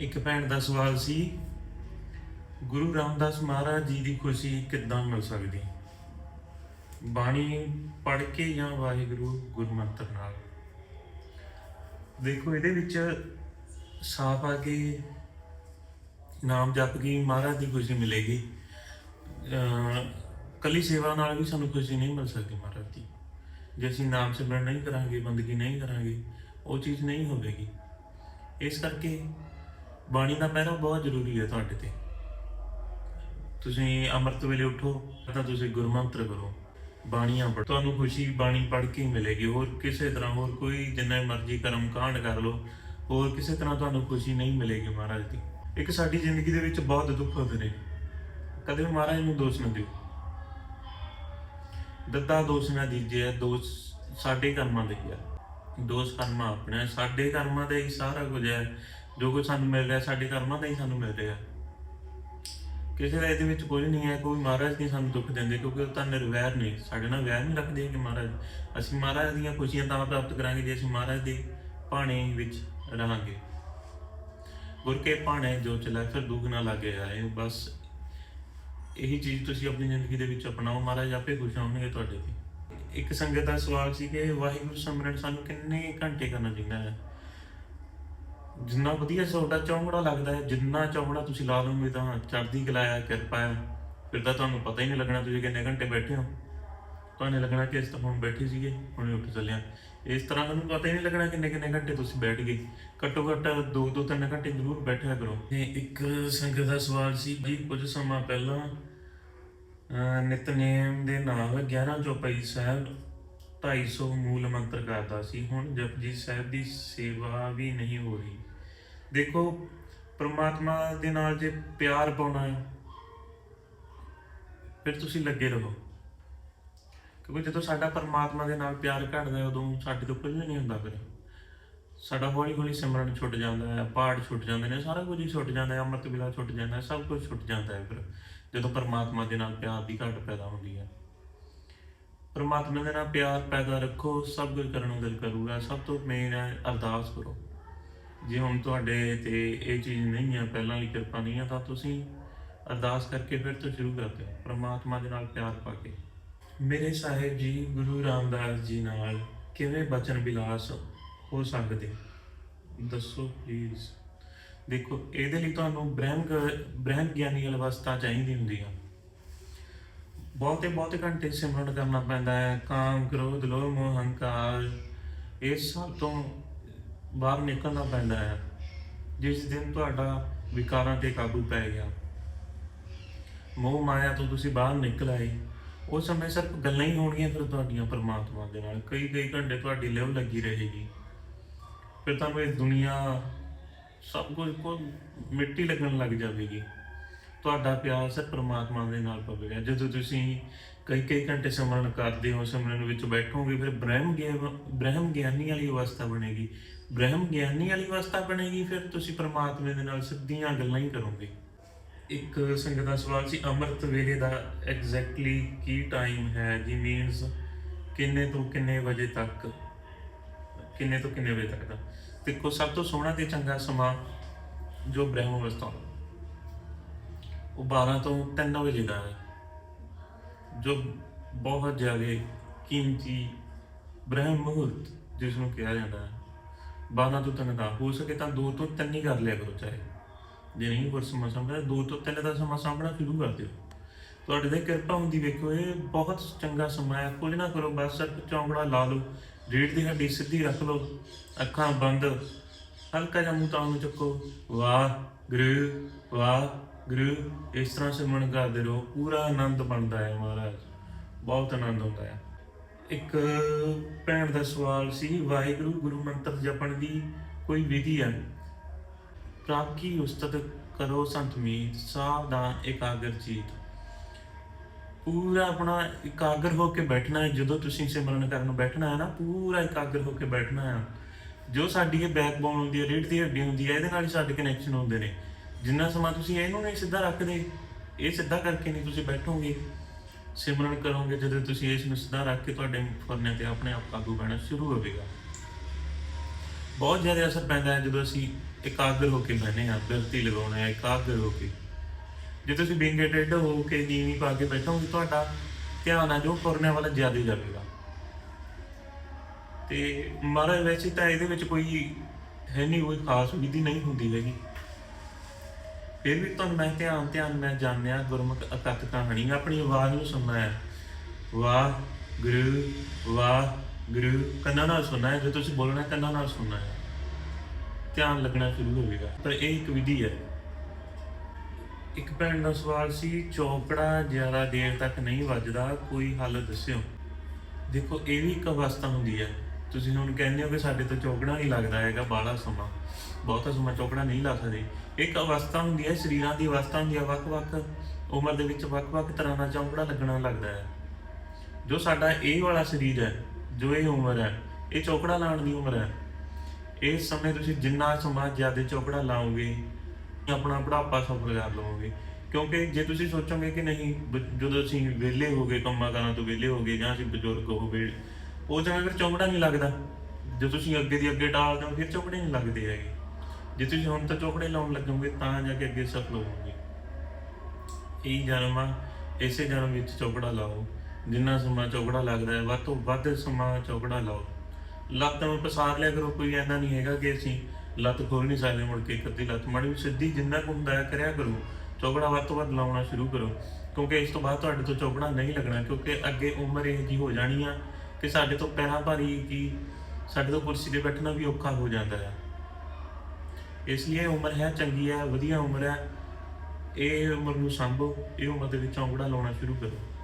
ਇੱਕ ਭੈਣ ਦਾ ਸਵਾਲ ਸੀ, ਗੁਰੂ ਰਾਮਦਾਸ ਮਹਾਰਾਜ ਜੀ ਦੀ ਖੁਸ਼ੀ ਕਿੱਦਾਂ ਮਿਲ ਸਕਦੀ? ਬਾਣੀ ਪੜ੍ਹ ਕੇ ਜਾਂ ਵਾਹਿਗੁਰੂ ਗੁਰਮੰਤਰ ਨਾਲ? ਦੇਖੋ, ਇਹਦੇ ਵਿੱਚ ਸਾਫ਼ ਆ ਕੇ ਨਾਮ ਜਪ ਕੇ ਮਹਾਰਾਜ ਦੀ ਖੁਸ਼ੀ ਮਿਲੇਗੀ। ਅਹ, ਕੱਲੀ ਸੇਵਾ ਨਾਲ ਵੀ ਸਾਨੂੰ ਖੁਸ਼ੀ ਨਹੀਂ ਮਿਲ ਸਕਦੀ ਮਹਾਰਾਜ ਦੀ। ਜੇ ਅਸੀਂ ਨਾਮ ਸਿਮਰਨ ਨਹੀਂ ਕਰਾਂਗੇ, ਬੰਦਗੀ ਨਹੀਂ ਕਰਾਂਗੇ, ਉਹ ਚੀਜ਼ ਨਹੀਂ ਹੋਵੇਗੀ। ਇਸ ਕਰਕੇ ਬਾਣੀ ਦਾ ਪਹਿਰਾ ਬਹੁਤ ਜ਼ਰੂਰੀ ਹੈ ਤੁਹਾਡੇ ਤੇ। ਤੁਸੀਂ ਅੰਮ੍ਰਿਤ ਵੇਲੇ ਉਠੋ, ਤਾਂ ਤੁਸੀਂ ਗੁਰਮੰਤਰ ਕਰੋ। ਬਾਣੀਆਂ ਪੜ੍ਹੋ ਤੁਹਾਨੂੰ ਖੁਸ਼ੀ ਬਾਣੀ ਪੜ੍ਹ ਕੇ ਮਿਲੇਗੀ। ਹੋਰ ਕਿਸੇ ਤਰ੍ਹਾਂ ਹੋਰ ਕੋਈ ਜਿੰਨਾ ਮਰਜ਼ੀ ਕਰਮ ਕਾਂਡ ਕਰ ਲਓ, ਹੋਰ ਕਿਸੇ ਤਰ੍ਹਾਂ ਤੁਹਾਨੂੰ ਖੁਸ਼ੀ ਨਹੀਂ ਮਿਲੇਗੀ ਮਹਾਰਾਜ ਦੀ। ਇੱਕ ਸਾਡੀ ਜ਼ਿੰਦਗੀ ਦੇ ਵਿੱਚ ਬਹੁਤ ਦੁੱਖ ਹੁੰਦੇ ਨੇ। ਕਦੇ ਵੀ ਮਹਾਰਾਜ ਨੂੰ ਦੋਸ਼ ਨਾ ਦਿਓ। ਦੱਦਾ ਦੋਸ਼ ਨਾ ਦੀਜੇ, ਦੋਸ਼ ਸਾਡੇ ਕਰਮਾਂ ਦੇ ਹੀ ਆ। ਦੋਸ਼ ਕਰਮਾਂ ਆਪਣੇ ਸਾਡੇ ਕਰਮਾਂ ਦੇ ਹੀ ਸਾਰਾ ਕੁਝ ਹੈ। ਜੋ ਕੁਝ ਸਾਨੂੰ ਮਿਲ ਰਿਹਾ, ਸਾਡੇ ਕਰਮਾਂ ਦਾ ਹੀ ਸਾਨੂੰ ਮਿਲ ਰਿਹਾ। ਕਿਸੇ ਦਾ ਇਹਦੇ ਵਿੱਚ ਕੁਝ ਨਹੀਂ ਹੈ, ਕੋਈ ਮਹਾਰਾਜ ਨਹੀਂ ਸਾਨੂੰ ਦੁੱਖ ਦਿੰਦੇ, ਕਿਉਂਕਿ ਉਹ ਤਾਂ ਨਿਰਵੈਰ ਨੇ। ਸਾਡੇ ਨਾਲ ਵੈਰ ਨਹੀਂ ਰੱਖਦੇ ਕਿ ਮਹਾਰਾਜ। ਅਸੀਂ ਮਹਾਰਾਜ ਦੀਆਂ ਖੁਸ਼ੀਆਂ ਤਾਂ ਪ੍ਰਾਪਤ ਕਰਾਂਗੇ, ਜੇ ਅਸੀਂ ਮਹਾਰਾਜ ਦੇ ਭਾਣੇ ਵਿੱਚ ਰਹਾਂਗੇ। ਗੁਰ ਕੇ ਭਾਣੇ ਜੋ ਚਲਾ, ਫਿਰ ਦੁੱਖ ਨਾ ਲੱਗੇ ਜਾਏ ਬਸ ਇਹੀ ਚੀਜ਼ ਤੁਸੀਂ ਆਪਣੀ ਜ਼ਿੰਦਗੀ ਦੇ ਵਿੱਚ ਅਪਣਾਓ। ਮਹਾਰਾਜ ਆਪੇ ਖੁਸ਼ ਹੋਣਗੇ ਤੁਹਾਡੇ ਤੇ। ਇੱਕ ਸੰਗਤ ਦਾ ਸਵਾਲ ਸੀ ਕਿ ਵਾਹਿਗੁਰੂ ਸਿਮਰਨ ਸਾਨੂੰ ਕਿੰਨੇ ਘੰਟੇ ਕਰਨਾ ਚਾਹੀਦਾ ਹੈ? ਜਿੰਨਾ ਵਧੀਆ ਤੁਹਾਡਾ ਚੌਂਕੜਾ ਲੱਗਦਾ ਹੈ, ਜਿੰਨਾ ਚੌਂਕੜਾ ਤੁਸੀਂ ਲਾ ਲਓਗੇ ਤਾਂ ਚੜ੍ਹਦੀ ਕਲਾ ਹੈ, ਕਿਰਪਾ ਹੈ। ਫਿਰ ਤਾਂ ਤੁਹਾਨੂੰ ਪਤਾ ਹੀ ਨਹੀਂ ਲੱਗਣਾ ਤੁਸੀਂ ਕਿੰਨੇ ਘੰਟੇ ਬੈਠੇ ਹੋ। ਤੁਹਾਨੂੰ ਲੱਗਣਾ ਕਿ ਇਸ ਤਾਂ ਹੁਣ ਬੈਠੇ ਸੀਗੇ, ਹੁਣੇ ਉੱਠ ਚੱਲਿਆ। ਇਸ ਤਰ੍ਹਾਂ ਤੁਹਾਨੂੰ ਪਤਾ ਹੀ ਨਹੀਂ ਲੱਗਣਾ ਕਿੰਨੇ ਕਿੰਨੇ ਘੰਟੇ ਤੁਸੀਂ ਬੈਠ ਗਏ। ਘੱਟੋ ਘੱਟ 2 2 3 ਘੰਟੇ ਜ਼ਰੂਰ ਬੈਠਿਆ ਕਰੋ। ਤੇ ਇੱਕ ਸੰਗਤ ਦਾ ਸਵਾਲ ਸੀ ਜੀ ਕੁਝ ਸਮਾਂ ਪਹਿਲਾਂ, ਅਹ ਨਿਤਨੇਮ ਦੇ ਨਾਲ 11 ਚੌਪਈ ਸਾਹਿਬ 250 ਮੂਲ ਮੰਤਰ ਕਰਦਾ ਸੀ। ਹੁਣ ਜਪਜੀ ਸਾਹਿਬ ਦੀ ਸੇਵਾ ਵੀ ਨਹੀਂ ਹੋ ਰਹੀ। ਦੇਖੋ, ਪ੍ਰਮਾਤਮਾ ਦੇ ਨਾਲ ਜੇ ਪਿਆਰ ਪਾਉਣਾ ਹੈ, ਫਿਰ ਤੁਸੀਂ ਲੱਗੇ ਰਹੋ। ਕਿਉਂਕਿ ਜਦੋਂ ਸਾਡਾ ਪਰਮਾਤਮਾ ਦੇ ਨਾਲ ਪਿਆਰ ਘਟਦਾ ਹੈ, ਉਦੋਂ ਸਾਡੇ ਤੋਂ ਕੁਝ ਵੀ ਨਹੀਂ ਹੁੰਦਾ ਫਿਰ। ਸਾਡਾ ਹੌਲੀ ਹੌਲੀ ਸਿਮਰਨ ਛੁੱਟ ਜਾਂਦਾ ਹੈ, ਪਾਠ ਛੁੱਟ ਜਾਂਦੇ ਨੇ, ਸਾਰਾ ਕੁਝ ਹੀ ਛੁੱਟ ਜਾਂਦਾ ਹੈ, ਅੰਮ੍ਰਿਤ ਵੇਲਾ ਛੁੱਟ ਜਾਂਦਾ ਹੈ, ਸਭ ਕੁਝ ਛੁੱਟ ਜਾਂਦਾ ਹੈ ਫਿਰ, ਜਦੋਂ ਪਰਮਾਤਮਾ ਦੇ ਨਾਲ ਪਿਆਰ ਦੀ ਘਟ ਪੈਦਾ ਹੁੰਦੀ ਹੈ। ਪਰਮਾਤਮਾ ਦੇ ਨਾਲ ਪਿਆਰ ਪੈਦਾ ਰੱਖੋ, ਸਭ ਕੁਝ ਕਰਨ ਨੂੰ ਦਿਲ ਕਰੂਗਾ, ਸਭ ਤੋਂ ਮੇਨ ਹੈ ਅਰਦਾਸ ਕਰੋ। ਜੇ ਹੁਣ ਤੁਹਾਡੇ ਤੇ ਇਹ ਚੀਜ਼ ਨਹੀਂ ਹੈ, ਪਹਿਲਾਂ ਵਾਲੀ ਕਿਰਪਾ ਨਹੀਂ ਹੈ, ਤਾਂ ਤੁਸੀਂ ਅਰਦਾਸ ਕਰਕੇ ਫਿਰ ਤੋਂ ਸ਼ੁਰੂ ਕਰਦੇ ਹੋ, ਪਰਮਾਤਮਾ ਦੇ ਨਾਲ ਪਿਆਰ ਪਾ ਕੇ। ਮੇਰੇ ਸਾਹਿਬ ਜੀ, ਗੁਰੂ ਰਾਮਦਾਸ ਜੀ ਨਾਲ ਕਿਵੇਂ ਬਚਨ ਵਿਲਾਸ ਹੋ ਸਕਦੇ? ਦੱਸੋ ਪਲੀਜ਼ ਦੇਖੋ, ਇਹਦੇ ਲਈ ਤੁਹਾਨੂੰ ਬ੍ਰਹਮ ਗ- ਬ੍ਰਹਮ ਗਿਆਨੀ ਅਵਸਥਾ ਚਾਹੀਦੀ ਹੁੰਦੀ ਆ। ਬਹੁਤੇ ਬਹੁਤੇ ਘੰਟੇ ਸਿਮਰਨ ਕਰਨਾ ਪੈਂਦਾ ਹੈ। ਕਾਮ ਕ੍ਰੋਧ, ਲੋਭ, ਮੋਹ, ਹੰਕਾਰ, ਇਹ ਸਭ ਤੋਂ ਬਾਹਰ ਨਿਕਲਣਾ ਪੈਂਦਾ ਹੈ। ਜਿਸ ਦਿਨ ਤੁਹਾਡਾ ਵਿਕਾਰਾਂ ਤੇ ਕਾਬੂ ਪੈ ਗਿਆ। ਮੋਹ ਮਾਇਆ ਤੋਂ ਤੁਸੀਂ ਬਾਹਰ ਨਿਕਲ ਆਏ। ਉਸ ਸਮੇਂ ਸਿਰਫ ਗੱਲਾਂ ਹੀ ਹੋਣਗੀਆਂ ਫਿਰ ਤੁਹਾਡੀਆਂ ਪਰਮਾਤਮਾ ਦੇ ਨਾਲ। ਕਈ ਕਈ ਘੰਟੇ ਤੁਹਾਡੀ ਲਿਵ ਲੱਗੀ ਰਹੇਗੀ। ਫਿਰ ਤਾਂ ਇਹ ਦੁਨੀਆ ਸਭ ਕੁਝ ਕੋ ਮਿੱਟੀ ਲੱਗਣ ਲੱਗ ਜਾਵੇਗੀ। ਤੁਹਾਡਾ ਪਿਆਰ ਸਿਰ ਪ੍ਰਮਾਤਮਾ ਦੇ ਨਾਲ ਪਵੇਗਾ ਜਦੋਂ ਤੁਸੀਂ ਕਈ ਕਈ ਘੰਟੇ ਸਿਮਰਨ ਕਰਦੇ ਹੋ ਸਿਮਰਨ ਵਿੱਚ ਬੈਠੋਗੇ, ਫਿਰ ਬ੍ਰਹਮ ਗਿਆਨ ਬ੍ਰਹਮ ਗਿਆਨੀ ਵਾਲੀ ਅਵਸਥਾ ਬਣੇਗੀ। ਬ੍ਰਹਮ ਗਿਆਨੀ ਵਾਲੀ ਅਵਸਥਾ ਬਣੇਗੀ, ਫਿਰ ਤੁਸੀਂ ਪ੍ਰਮਾਤਮਾ ਦੇ ਨਾਲ ਸਿੱਧੀਆਂ ਗੱਲਾਂ ਹੀ ਕਰੋਗੇ। ਇੱਕ ਸੰਗਤ ਦਾ ਸਵਾਲ ਸੀ, ਅੰਮ੍ਰਿਤ ਵੇਲੇ ਦਾ ਐਗਜ਼ੈਕਟਲੀ ਕੀ ਟਾਈਮ ਹੈ? ਜੀ ਮੀਨਸ ਕਿੰਨੇ ਤੋਂ ਕਿੰਨੇ ਵਜੇ ਤੱਕ? ਕਿੰਨੇ ਤੋਂ ਕਿੰਨੇ ਵਜੇ ਤੱਕ ਦਾ? ਦੇਖੋ, ਸਭ ਤੋਂ ਸੋਹਣਾ ਤੇ ਚੰਗਾ ਸਮਾਂ ਜੋ ਬ੍ਰਹਮ ਅਵਸਥਾ ਉਹ 12 ਤੋਂ 3 ਵਜੇ ਦਾ ਹੈ। ਜੋ ਬਹੁਤ ਜ਼ਿਆਦਾ ਕੀਮਤੀ ਬ੍ਰਹਮ ਮੁਹੂਰਤ, ਜਿਸ ਨੂੰ ਕਿਹਾ ਜਾਂਦਾ ਹੈ। 12 ਤੋਂ 3 ਦਾ ਹੋ ਸਕੇ ਤਾਂ 2 ਤੋਂ 3 ਹੀ ਕਰ ਲਿਆ ਕਰੋ ਚਾਹੇ। ਜੇ ਨਹੀਂ ਹੋਰ ਸਮਾਂ ਸਾਂਭਣਾ 2 ਤੋਂ 3 ਦਾ ਸਮਾਂ ਸਾਂਭਣਾ ਸ਼ੁਰੂ ਕਰ ਦਿਓ। ਤੁਹਾਡੇ ਤੇ ਕਿਰਪਾ ਹੁੰਦੀ ਵੇਖੋ, ਇਹ ਬਹੁਤ ਚੰਗਾ ਸਮਾਂ ਹੈ। ਕੁਝ ਨਾ ਕਰੋ, ਬਸ ਚੌਂਕੜਾ ਲਾ ਲਓ ਰੀੜ ਦੀ ਹੱਡੀ ਸਿੱਧੀ ਰੱਖ ਲਓ, ਅੱਖਾਂ ਬੰਦ, ਹਲਕਾ ਜਿਹਾ ਮੂੰਹ ਤਾਂ ਨੂੰ ਚੱਕੋ। ਵਾਹ, ਗੁਰੂ, ਵਾਹ। ਗੁਰੂ, ਇਸ ਤਰ੍ਹਾਂ ਸਿਮਰਨ ਕਰਦੇ ਰਹੋ, ਪੂਰਾ ਆਨੰਦ ਬਣਦਾ ਹੈ ਮਹਾਰਾਜ, ਬਹੁਤ ਆਨੰਦ ਹੁੰਦਾ ਹੈ। ਇੱਕ ਭੈਣ ਦਾ ਸਵਾਲ ਸੀ, ਵਾਹਿਗੁਰੂ ਗੁਰੂ ਮੰਤਰ ਜਪਣ ਦੀ ਕੋਈ ਵਿਧੀ ਹੈ? ਪ੍ਰਾਪਕੀ ਉਸਤਤ ਕਰੋ ਸੰਤ ਮੀਤ ਸਾਵਧਾਨ ਇਕਾਗਰ ਚੀਤ। ਪੂਰਾ ਆਪਣਾ ਇਕਾਗਰ ਹੋ ਕੇ ਬੈਠਣਾ ਹੈ, ਜਦੋਂ ਤੁਸੀਂ ਸਿਮਰਨ ਕਰਨ ਬੈਠਣਾ ਹੈ ਨਾ, ਪੂਰਾ ਇਕਾਗਰ ਹੋ ਕੇ ਬੈਠਣਾ ਹੈ। ਜੋ ਸਾਡੀ ਇਹ ਬੈਕਬੋਨ ਹੁੰਦੀ ਹੈ ਰੀੜ ਦੀ ਹੱਡੀ ਹੁੰਦੀ ਹੈ, ਇਹਦੇ ਨਾਲ ਹੀ ਸਾਡੇ ਕਨੈਕਸ਼ਨ ਹੁੰਦੇ ਨੇ। ਜਿੰਨਾ ਸਮਾਂ ਤੁਸੀਂ ਇਹਨੂੰ ਨਹੀਂ ਸਿੱਧਾ ਰੱਖਦੇ, ਇਹ ਸਿੱਧਾ ਕਰਕੇ ਨਹੀਂ ਤੁਸੀਂ ਬੈਠੋਗੇ। ਸਿਮਰਨ ਕਰੋਗੇ ਜਦੋਂ ਤੁਸੀਂ ਇਸ ਨੂੰ ਸਿੱਧਾ ਰੱਖ ਕੇ ਤੁਹਾਡੇ ਫੁਰਨੇ ਤੇ ਆਪਣੇ ਆਪ ਕਾਬੂ ਪੈਣਾ ਸ਼ੁਰੂ ਹੋਵੇਗਾ। ਬਹੁਤ ਜ਼ਿਆਦਾ ਅਸਰ ਪੈਂਦਾ ਹੈ ਜਦੋਂ ਅਸੀਂ ਇਕਾਗਰ ਹੋ ਕੇ ਬਹਿਨੇ ਹਾਂ, ਬਿਰਤੀ ਲਗਾਉਣਾ ਹੈ, ਇਕਾਗਰ ਹੋ ਕੇ। ਜੇ ਤੁਸੀਂ ਬਿੰਗੇ ਟੇਢ ਹੋ ਕੇ ਨੀਵੀਂ ਪਾ ਕੇ ਬੈਠੋਗੇ, ਤੁਹਾਡਾ ਧਿਆਨ ਆ ਜੋ ਕਰਨੇ ਵਾਲਾ ਜ਼ਿਆਦਾ ਜਾਵੇਗਾ। ਤੇ ਮਹਾਰਾਜ ਵੈਸੇ ਤਾਂ ਇਹਦੇ ਵਿੱਚ ਕੋਈ ਹੈ ਨਹੀਂ, ਕੋਈ ਖਾਸ ਵਿਧੀ ਨਹੀਂ ਹੁੰਦੀ ਹੈਗੀ। ਫਿਰ ਵੀ ਤੁਹਾਨੂੰ ਮੈਂ ਧਿਆਨ ਧਿਆਨ ਮੈਂ ਜਾਣਿਆ ਗੁਰਮੁਖ ਅਕਤ ਕਹਾਣੀ। ਆਪਣੀ ਆਵਾਜ਼ ਨੂੰ ਸੁਣਨਾ ਹੈ ਵਾਹ ਗੁਰੂ ਵਾਹ ਗੁਰੂ ਕੰਨਾਂ ਨਾਲ ਸੁਣਨਾ ਹੈ, ਜੇ ਤੁਸੀਂ ਬੋਲਣਾ ਕੰਨਾਂ ਨਾਲ ਸੁਣਨਾ ਹੈ। ਧਿਆਨ ਲੱਗਣਾ ਸ਼ੁਰੂ ਹੋਵੇਗਾ ਪਰ ਇਹ ਇੱਕ ਵਿਧੀ ਹੈ। ਇੱਕ ਭੈਣ ਦਾ ਸਵਾਲ ਸੀ ਚੌਪੜਾ ਜ਼ਿਆਦਾ ਦੇਰ ਤੱਕ ਨਹੀਂ ਵੱਜਦਾ, ਕੋਈ ਹੱਲ ਦੱਸਿਓ। ਦੇਖੋ, ਇਹ ਵੀ ਇੱਕ ਅਵਸਥਾ ਹੁੰਦੀ ਹੈ। ਤੁਸੀਂ ਹੁਣ ਕਹਿੰਦੇ ਹੋ ਕਿ ਸਾਡੇ ਤੋਂ ਚੌਕੜਾ ਨਹੀਂ ਲੱਗਦਾ ਹੈਗਾ, ਬਾਹਲਾ ਸਮਾਂ। ਬਹੁਤਾ ਸਮਾਂ ਚੌਕੜਾ ਨਹੀਂ ਲੱਗ ਸਕਦੇ। ਇੱਕ ਅਵਸਥਾ ਹੁੰਦੀ ਹੈ, ਸਰੀਰਾਂ ਦੀ ਅਵਸਥਾ ਹੁੰਦੀ ਹੈ, ਵੱਖ-ਵੱਖ ਉਮਰ ਦੇ ਵਿੱਚ ਵੱਖ-ਵੱਖ ਤਰ੍ਹਾਂ ਦਾ ਚੌਂਕੜਾ ਲੱਗਣਾ ਲੱਗਦਾ ਹੈ। ਜੋ ਸਾਡਾ ਇਹ ਵਾਲਾ ਸਰੀਰ ਹੈ, ਜੋ ਇਹ ਉਮਰ ਹੈ, ਇਹ ਚੌਕੜਾ ਲਾਉਣ ਦੀ ਉਮਰ ਹੈ। ਇਸ ਸਮੇਂ ਤੁਸੀਂ ਜਿੰਨਾ ਸਮਾਂ ਜ਼ਿਆਦਾ ਚੌਕੜਾ ਲਾਓਗੇ ਆਪਣਾ ਬੁਢਾਪਾ ਸਫਲ ਕਰ ਲਵੋਗੇ। ਕਿਉਂਕਿ ਜੇ ਤੁਸੀਂ ਸੋਚੋਗੇ ਕਿ ਨਹੀਂ ਜਦੋਂ ਅਸੀਂ ਵਿਹਲੇ ਹੋ ਗਏ, ਕੰਮਾਂ ਕਾਰਾਂ ਤੋਂ ਵਿਹਲੇ ਹੋ ਗਏ, ਜਾਂ ਅਸੀਂ ਬਜ਼ੁਰਗ ਹੋ ਗਏ, ਉਹ ਜਿਵੇਂ ਫਿਰ ਚੌਕੜਾ ਨਹੀਂ ਲੱਗਦਾ। ਜੇ ਤੁਸੀਂ ਅੱਗੇ ਦੀ ਅੱਗੇ ਟਾਲਦੇ ਹੋ ਫਿਰ ਚੌਕੜੇ ਨਹੀਂ ਲੱਗਦੇ ਹੈਗੇ। ਜੇ ਤੁਸੀਂ ਹੁਣ ਤਾਂ ਚੌਕੜੇ ਲਾਉਣ ਲੱਗੋਗੇ, ਤਾਂ ਜਾ ਕੇ ਅੱਗੇ ਸਫਲ ਹੋਵੋਗੇ ਇਹ ਜਨਮ ਆ, ਇਸੇ ਜਨਮ ਵਿੱਚ ਚੌਕੜਾ ਲਾਓ। ਜਿੰਨਾ ਸਮਾਂ ਚੌਕੜਾ ਲੱਗਦਾ ਹੈ, ਵੱਧ ਤੋਂ ਵੱਧ ਸਮਾਂ ਚੌਕੜਾ ਲਾਓ। ਲੱਤ ਨੂੰ ਪਸਾਰ ਲਿਆ ਕਰੋ, ਕੋਈ ਐਨਾ ਨਹੀਂ ਹੈਗਾ ਕਿ ਅਸੀਂ ਲੱਤ ਖੋਲ ਨਹੀਂ ਸਕਦੇ, ਮੁੜ ਕੇ ਇੱਕ ਅੱਧੀ ਲੱਤ, ਮਾੜੀ ਜਿਹੀ ਸਿੱਧੀ ਜਿੰਨਾ ਕੁ ਹੁੰਦਾ ਹੈ, ਕਰਿਆ ਕਰੋ। ਚੌਕੜਾ ਵੱਧ ਤੋਂ ਵੱਧ ਲਾਉਣਾ ਸ਼ੁਰੂ ਕਰੋ। ਕਿਉਂਕਿ ਇਸ ਤੋਂ ਬਾਅਦ ਤੁਹਾਡੇ ਤੋਂ ਚੌਕੜਾ ਨਹੀਂ ਲੱਗਣਾ, ਕਿਉਂਕਿ ਅੱਗੇ ਉਮਰ ਇਹ ਜੀ ਹੋ ਜਾਣੀ ਆ ਕਿ ਸਾਡੇ ਤੋਂ ਪੈਰਾਂ ਭਾਰੀ ਕੀ, ਸਾਡੇ ਤੋਂ ਕੁਰਸੀ ਤੇ ਬੈਠਣਾ ਵੀ ਔਖਾ ਹੋ ਜਾਂਦਾ ਹੈ। ਇਸ ਲਈ ਇਹ ਉਮਰ ਹੈ, ਚੰਗੀ ਹੈ, ਵਧੀਆ ਉਮਰ ਹੈ। ਇਹ ਉਮਰ ਨੂੰ ਸੰਭੋ, ਇਹ ਉਮਰ ਦੇ ਵਿੱਚ ਚੌਂਕੜਾ ਲਾਉਣਾ ਸ਼ੁਰੂ ਕਰੋ।